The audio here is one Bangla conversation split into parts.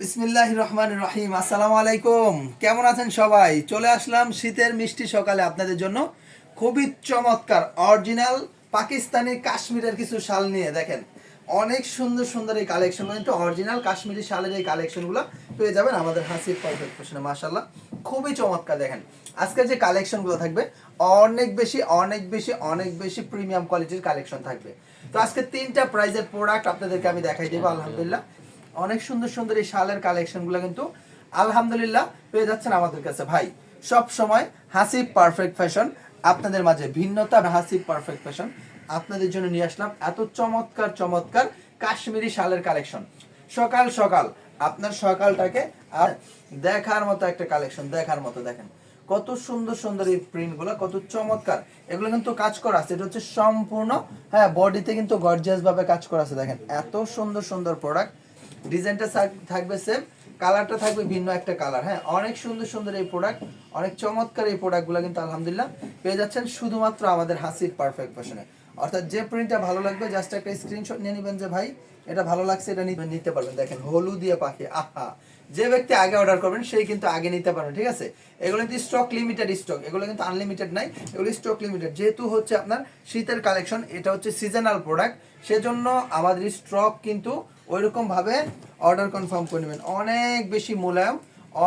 বিসমিল্লাহ রহমান রহিম আসসালামু আলাইকুম কেমন আছেন সবাই? চলে আসলাম শীতের মিষ্টি সকালে আপনাদের জন্য। খুবই চমৎকার, অরিজিনাল পাকিস্তানি কাশ্মীরের কিছু শাল নিয়ে দেখেন। অনেক সুন্দর সুন্দর এই কালেকশন কিন্তু অরিজিনাল কাশ্মীরি শালের এই কালেকশনগুলো পেয়ে যাবেন আমাদের হাসির পারফেক্ট ফ্যাশনে মাশাল্লাহ খুবই চমৎকার দেখেন। আজকে যে কালেকশনগুলো থাকবে, অনেক বেশি অনেক বেশি অনেক বেশি প্রিমিয়াম কোয়ালিটির কালেকশন থাকবে। তো আজকে তিনটা প্রাইজের প্রোডাক্ট আপনাদেরকে আমি দেখাই দেবো, আলহামদুলিল্লাহ। অনেক সুন্দর সুন্দর এই শালের কালেকশন কালেকশনগুলো কিন্তু আলহামদুলিল্লাহ পেয়ে যাচ্ছেন আমাদের কাছে। ভাই, সব সময় হাসি পারফেক্ট ফ্যাশন আপনাদের মাঝে ভিন্নতা হাসি পারফেক্ট ফ্যাশন আপনাদের জন্য নিয়ে আসলাম এত চমৎকার চমৎকার কাশ্মীরি শালের কালেকশন সকাল সকাল, আপনার সকালটাকে আর দেখার মতো একটা কালেকশন দেখার মতো দেখেন। কত সুন্দর সুন্দর এই প্রিন্টগুলো কত চমৎকার। এগুলো কিন্তু কাজ করা আছে, এটা হচ্ছে সম্পূর্ণ হ্যাঁ বডিতে কিন্তু গর্জিয়াস ভাবে কাজ করা আছে, দেখেন। এত সুন্দর সুন্দর প্রোডাক্ট ডিজাইনটা থাকবে সেম কালারটা থাকবে ভিন্ন একটা কালার হ্যাঁ? অনেক সুন্দর সুন্দর এই প্রোডাক্ট অনেক চমৎকার এই প্রোডাক্টগুলো কিন্তু আলহামদুলিল্লাহ পেয়ে যাচ্ছেন শুধুমাত্র আমাদের হাসির পারফেক্ট ফ্যাশনে অর্থাৎ যে প্রিন্টটা ভালো লাগবে জাস্ট একটা স্ক্রিনশট নিয়ে নেবেন যে, ভাই, এটা ভালো লাগছে, এটা নিতে পারবেন। দেখেন হলুদ দিয়ে পাখি, আহা! যে ব্যক্তি আগে অর্ডার করবেন, সেই কিন্তু আগে নিতে পারবেন, ঠিক আছে? এগুলো কিন্তু স্টক লিমিটেড স্টক এগুলো কিন্তু আনলিমিটেড নাই, এগুলো স্টক লিমিটেড যেহেতু হচ্ছে আপনার শীতের কালেকশন এটা হচ্ছে সিজনাল প্রোডাক্ট সেজন্য আমাদের স্টক কিন্তু ওইরকম ভাবে অর্ডার কনফার্ম করে নেবেন। অনেক বেশি মোলায়ম,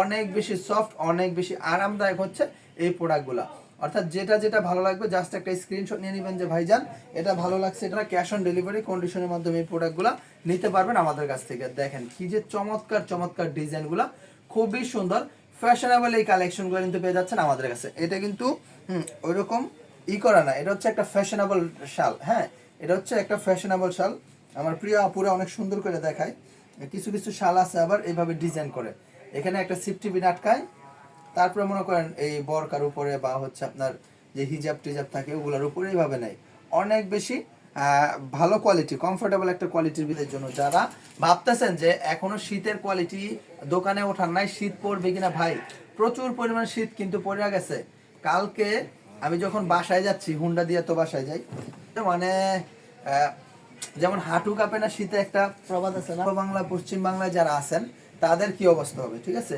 অনেক বেশি সফট অনেক বেশি আরামদায়ক হচ্ছে এই প্রোডাক্টগুলো অর্থাৎ যেটা যেটা ভালো লাগবে জাস্ট একটা স্ক্রিনশট নিয়ে নেবেন যে, ভাইজান, এটা ভালো লাগছে, এটা ক্যাশ অন ডেলিভারি কন্ডিশনের মাধ্যমে এই প্রোডাক্টগুলো নিতে পারবেন আমাদের কাছ থেকে। দেখেন, কি যে চমৎকার চমৎকার ডিজাইনগুলো খুবই সুন্দর। ফ্যাশনেবল এই কালেকশনগুলো কিন্তু পেয়ে যাচ্ছেন আমাদের কাছে। এটা কিন্তু ওইরকম ই করা না। এটা হচ্ছে একটা ফ্যাশনেবল শাল হ্যাঁ? এটা হচ্ছে একটা ফ্যাশনেবল শাল। আমার প্রিয় আপুরা অনেক সুন্দর করে দেখায়। কিছু কিছু শাল আছে আবার এইভাবে ডিজাইন করে। এখানে একটা সিফটি আটকায় তারপরে মনে করেন এই বরকার উপরে বা হচ্ছে আপনার যে হিজাব টিজাব থাকে, ওগুলোর উপরে এইভাবে নেই অনেক বেশি ভালো কোয়ালিটি কমফোর্টেবল একটা কোয়ালিটির ভিতরের জন্য যারা ভাবতেছেন যে এখনও শীতের কোয়ালিটি দোকানে ওঠার নাই, শীত পড়বে কিনা ভাই? প্রচুর পরিমাণ শীত কিন্তু পড়ে গেছে। কালকে আমি যখন বাসায় যাচ্ছি, হুন্ডা দিয়ে তো বাসায় যাই মানে যেমন হাঁটু কাঁপে না শীতে একটা প্রবাদ আছে না? বাংলা পশ্চিম বাংলায় যারা আছেন তাদের কি অবস্থা হবে ঠিক আছে?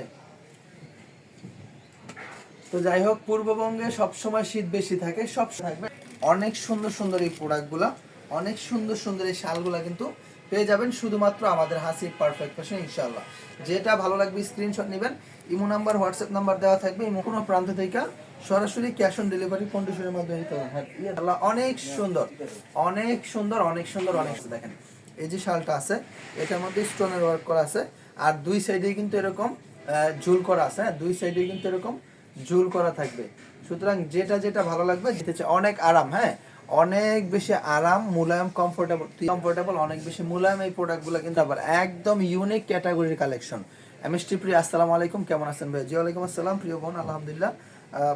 তো যাই হোক পূর্ববঙ্গে সবসময় শীত বেশি থাকে সব থাকবে। অনেক সুন্দর সুন্দর এই প্রোডাক্টগুলো অনেক সুন্দর সুন্দর এই শালগুলো কিন্তু পেয়ে যাবেন শুধুমাত্র আমাদের হাসি পারফেক্ট ফ্যাশন ইনশাআল্লাহ। যেটা ভালো লাগবে স্ক্রিনশট নেবেন ইমো নাম্বার হোয়াটসঅ্যাপ নাম্বার দেওয়া থাকবে ইমো কোনো প্রান্ত থেকে সরাসরি ক্যাশ অন ডেলিভারি কন্ডিশনের মাধ্যমে নিতে পারবেন হ্যাঁ, ইয়ে অনেক সুন্দর অনেক সুন্দর অনেক সুন্দর অনেক। দেখেন এই যে শালটা আছে এটার মধ্যে স্টোনের ওয়ার্ক করা আছে আর দুই সাইডে কিন্তু এরকম ঝুল করা আছে। হ্যাঁ দুই সাইডে কিন্তু এরকম ঝুল করা থাকবে। সুতরাং যেটা যেটা ভালো লাগবে যেতে অনেক আরাম। হ্যাঁ অনেক বেশি আরাম মুলায়ম কমফোর্টেবল কমফোর্টেবল অনেক বেশি মুলায়ম এই প্রোডাক্টগুলো কিন্তু আবার একদম ইউনিক ক্যাটাগরির কালেকশন এম এমএসটি প্রিয় আসসালামু আলাইকুম কেমন আছেন ভাই? জি ওয়ালাইকুম আসসালাম প্রিয় বোন আলহামদুলিল্লাহ।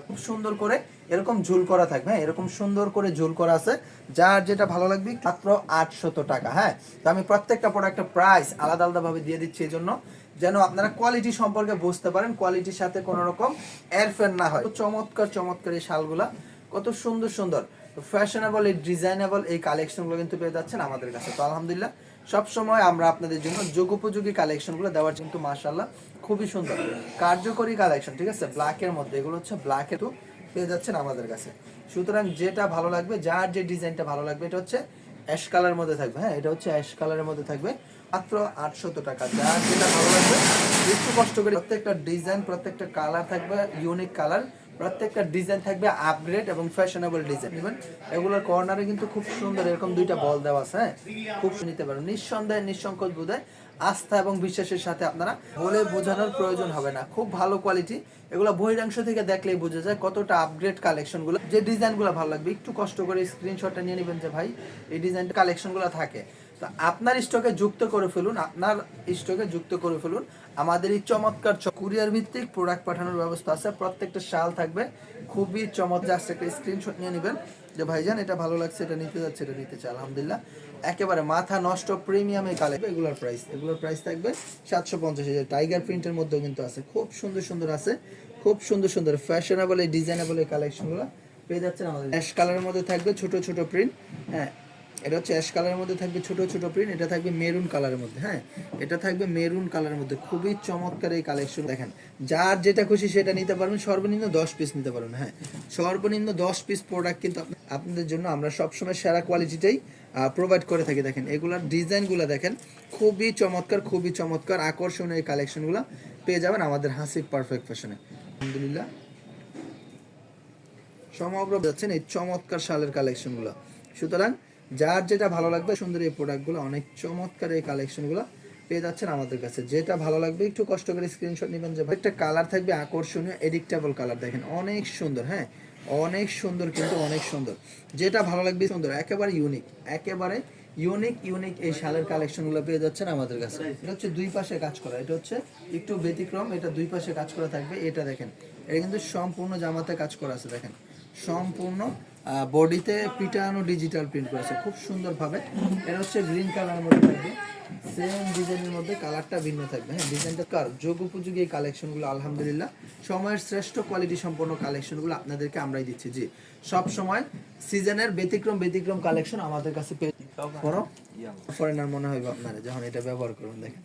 খুব সুন্দর করে এরকম ঝুল করা থাকবে হ্যাঁ এরকম সুন্দর করে ঝুল করা আছে। যার যেটা ভালো লাগবে, মাত্র আটশত টাকা হ্যাঁ। তো আমি প্রত্যেকটা প্রোডাক্টের প্রাইস আলাদা আলাদা ভাবে দিয়ে দিচ্ছি এই জন্য যেন আপনারা কোয়ালিটি সম্পর্কে বুঝতে পারেন কোয়ালিটির সাথে কোনো রকম এয়ারফেন না হয়। চমৎকার চমৎকার এই শালগুলা, কত সুন্দর সুন্দর। ফ্যাশনেবল এই ডিজাইনেবল এই কালেকশনগুলো কিন্তু পেয়ে যাচ্ছেন আমাদের কাছে। তো আলহামদুলিল্লাহ সব সময় আমরা আপনাদের জন্য যোগোপযোগী কালেকশনগুলো দেওয়ার কিন্তু মাশাল্লাহ খুবই সুন্দর। কার্যকরী কালেকশন, ঠিক আছে? ব্ল্যাকের মধ্যে, এগুলো হচ্ছে ব্ল্যাকে তো পেয়ে যাচ্ছেন আমাদের কাছে। সুতরাং যেটা ভালো লাগবে, যার যে ডিজাইনটা ভালো লাগবে, এটা হচ্ছে অ্যাশ কালারের মধ্যে থাকবে। হ্যাঁ এটা হচ্ছে অ্যাশ কালারের মধ্যে থাকবে। মাত্র আটশত টাকা। যার যেটা ভালো লাগবে, একটু কষ্ট করে প্রত্যেকটা ডিজাইন প্রত্যেকটা কালার থাকবে ইউনিক কালার প্রত্যেকটা ডিজাইন থাকবে আপগ্রেড এবং ফ্যাশনেবল ডিজাইন নেবেন এগুলোর কর্নারে কিন্তু খুব সুন্দর এরকম দুইটা বল দেওয়া আছে হ্যাঁ? খুব নিতে পারেন নিঃসন্দেহে, নিঃসংকোচ বোধহয় আস্থা এবং বিশ্বাসের সাথে আপনারা বলে বোঝানোর প্রয়োজন হবে না। খুব ভালো কোয়ালিটি এগুলো বহিরাংশ থেকে দেখলেই বোঝা যায় কতটা আপগ্রেড কালেকশনগুলো যে ডিজাইনগুলো ভালো লাগবে, একটু কষ্ট করে স্ক্রিনশটটা নিয়ে নেবেন যে ভাই, এই ডিজাইন কালেকশনগুলো থাকে। তো আপনার স্টকে যুক্ত করে ফেলুন, আপনার স্টকে যুক্ত করে ফেলুন। আমাদের এই চমৎকার কুরিয়ার ভিত্তিক প্রোডাক্ট পাঠানোর ব্যবস্থা আছে। প্রত্যেকটা শাল থাকবে। খুবই চমৎকার জাস্ট একটা স্ক্রিনশট নিয়ে নেবেন যে, ভাইজান, এটা ভালো লাগছে, এটা নিতে যাচ্ছে, এটা নিতে চাই, আলহামদুলিল্লাহ। একেবারে মাথা নষ্ট প্রিমিয়াম কালে এগুলোর প্রাইস এগুলোর প্রাইস থাকবে সাতশো পঞ্চাশ হাজার। টাইগার প্রিন্টের মধ্যেও কিন্তু আছে। খুব সুন্দর সুন্দর আছে। খুব সুন্দর সুন্দর ফ্যাশনেবল এই ডিজাইনেবল এই কালেকশনগুলো পেয়ে যাচ্ছেন আমাদের। অ্যাশ কালারের মধ্যে থাকবে ছোট ছোট প্রিন্ট হ্যাঁ এটা হচ্ছে অ্যাশ কালারের মধ্যে থাকবে ছোট ছোট প্রিন্ট এটা থাকবে মেরুন কালারের মধ্যে হ্যাঁ? এটা থাকবে মেরুন কালারের মধ্যে। খুবই চমৎকার এই কালেকশন দেখেন। যার যেটা খুশি সেটা নিতে পারবেন, সর্বনিম্ন দশ পিস নিতে পারবেন হ্যাঁ? সর্বনিম্ন দশ পিস প্রোডাক্ট কিন্তু আপনাদের জন্য আমরা সবসময় সেরা কোয়ালিটিটাই প্রোভাইড করে থাকি, দেখেন। এগুলার ডিজাইনগুলো দেখেন, খুবই চমৎকার খুবই চমৎকার আকর্ষণীয় এই কালেকশনগুলো পেয়ে যাবেন আমাদের হাসিব পারফেক্ট ফ্যাশনে আলহামদুলিল্লাহ। সমগ্র যাচ্ছেন এই চমৎকার শালের কালেকশনগুলো সুতরাং যার যেটা ভালো লাগবে, সুন্দর এই প্রোডাক্টগুলো অনেক চমৎকার এই কালেকশনগুলো পেয়ে যাচ্ছেন আমাদের কাছে। যেটা ভালো লাগবে, একটু কষ্ট করে স্ক্রিনশট নেবেন যে একটা কালার থাকবে আকর্ষণীয় এডিক্টেবল কালার দেখেন, অনেক সুন্দর হ্যাঁ? অনেক সুন্দর কিন্তু অনেক সুন্দর। যেটা ভালো লাগবে, সুন্দর, একেবারে ইউনিক একেবারে ইউনিক ইউনিক এই শালের কালেকশনগুলো পেয়ে যাচ্ছেন আমাদের কাছে। এটা হচ্ছে দুই পাশে কাজ করা, এটা হচ্ছে একটু ব্যতিক্রম, এটা দুই পাশে কাজ করা থাকবে, এটা দেখেন, এটা কিন্তু সম্পূর্ণ জামাতে কাজ করা আছে, দেখেন। সম্পূর্ণ বডিতে পিটানো ডিজিটাল প্রিন্ট করেছে, খুব সুন্দরভাবে। এটা হচ্ছে গ্রিন কালার মধ্যে থাকবে। সেম ডিজাইনের মধ্যে কালারটা ভিন্ন থাকবে। হ্যাঁ ডিজাইনটা কার যোগ উপযোগী এই কালেকশনগুলো আলহামদুলিল্লাহ। সময়ের শ্রেষ্ঠ কোয়ালিটি সম্পন্ন কালেকশনগুলো আপনাদেরকে আমরাই দিচ্ছি। জি, সব সময় সিজনের ব্যতিক্রম ব্যতিক্রম কালেকশন আমাদের কাছে করো ফরেনার মনে হয় আপনারা, যখন এটা ব্যবহার করুন দেখেন।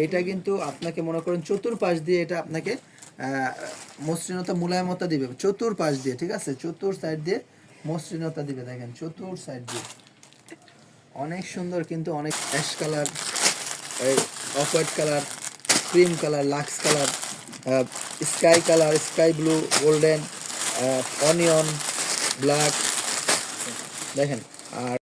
এইটা কিন্তু আপনাকে মনে করেন চতুর্পাশ দিয়ে এটা আপনাকে মসৃণতা মুলায়মতা দিবে। চতুর্পাশ দিয়ে, ঠিক আছে? চতুর সাইড দিয়ে মসৃণতা দিবে, দেখেন, চতুর সাইড দিয়ে। অনেক সুন্দর কিন্তু অনেক ash colour off white colour cream colour lux colour sky colour sky blue golden onion black দেখেন, আর